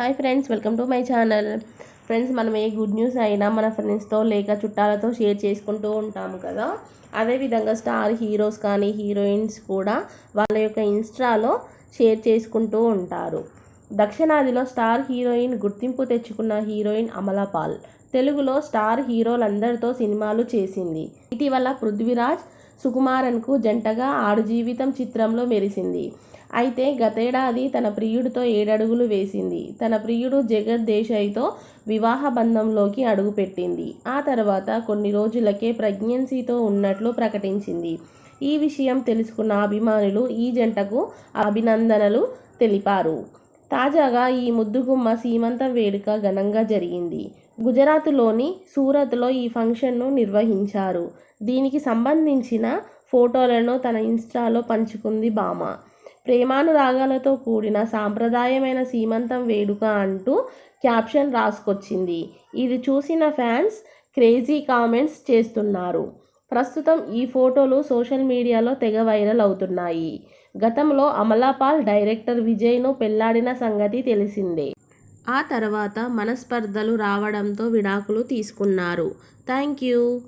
Hi friends welcome to my channel. Friends మనం a good news అయినా మన ఫ్రెండ్స్తో లేక చుట్టాలతో షేర్ చేసుకుంటూ ఉంటాము కదా. అదేవిధంగా స్టార్ హీరోస్ కానీ హీరోయిన్స్ కూడా వాళ్ళ యొక్క ఇన్స్టాలో షేర్ చేసుకుంటూ ఉంటారు. దక్షిణాదిలో స్టార్ హీరోయిన్ గుర్తింపు తెచ్చుకున్న హీరోయిన్ అమలాపాల్ తెలుగులో స్టార్ హీరోలందరితో సినిమాలు చేసింది. ఇటీవల పృథ్వీరాజ్ సుకుమారన్కు జంటగా ఆడు జీవితం చిత్రంలో మెరిసింది. అయితే గతేడాది తన ప్రియుడితో ఏడడుగులు వేసింది. తన ప్రియుడు జగత్ దేశాయ్తో వివాహ బంధంలోకి అడుగుపెట్టింది. ఆ తర్వాత కొన్ని రోజులకే ప్రెగ్నెన్సీతో ఉన్నట్లు ప్రకటించింది. ఈ విషయం తెలుసుకున్న అభిమానులు ఈ జంటకు అభినందనలు తెలిపారు. తాజాగా ఈ ముద్దుగుమ్మ సీమంతం వేడుక ఘనంగా జరిగింది. గుజరాత్లోని సూరత్లో ఈ ఫంక్షన్ను నిర్వహించారు. దీనికి సంబంధించిన ఫోటోలను తన ఇన్స్టాలో పంచుకుంది భామ. ప్రేమానురాగాలతో కూడిన సాంప్రదాయమైన సీమంతం వేడుక అంటూ క్యాప్షన్ రాసుకొచ్చింది. ఇది చూసిన ఫ్యాన్స్ క్రేజీ కామెంట్స్ చేస్తున్నారు. ప్రస్తుతం ఈ ఫోటోలు సోషల్ మీడియాలో తెగ వైరల్ అవుతున్నాయి. గతంలో అమలాపాల్ డైరెక్టర్ విజయ్ను పెళ్ళాడిన సంగతి తెలిసిందే. ఆ తర్వాత మనస్పర్ధలు రావడంతో విడాకులు తీసుకున్నారు. Thank you.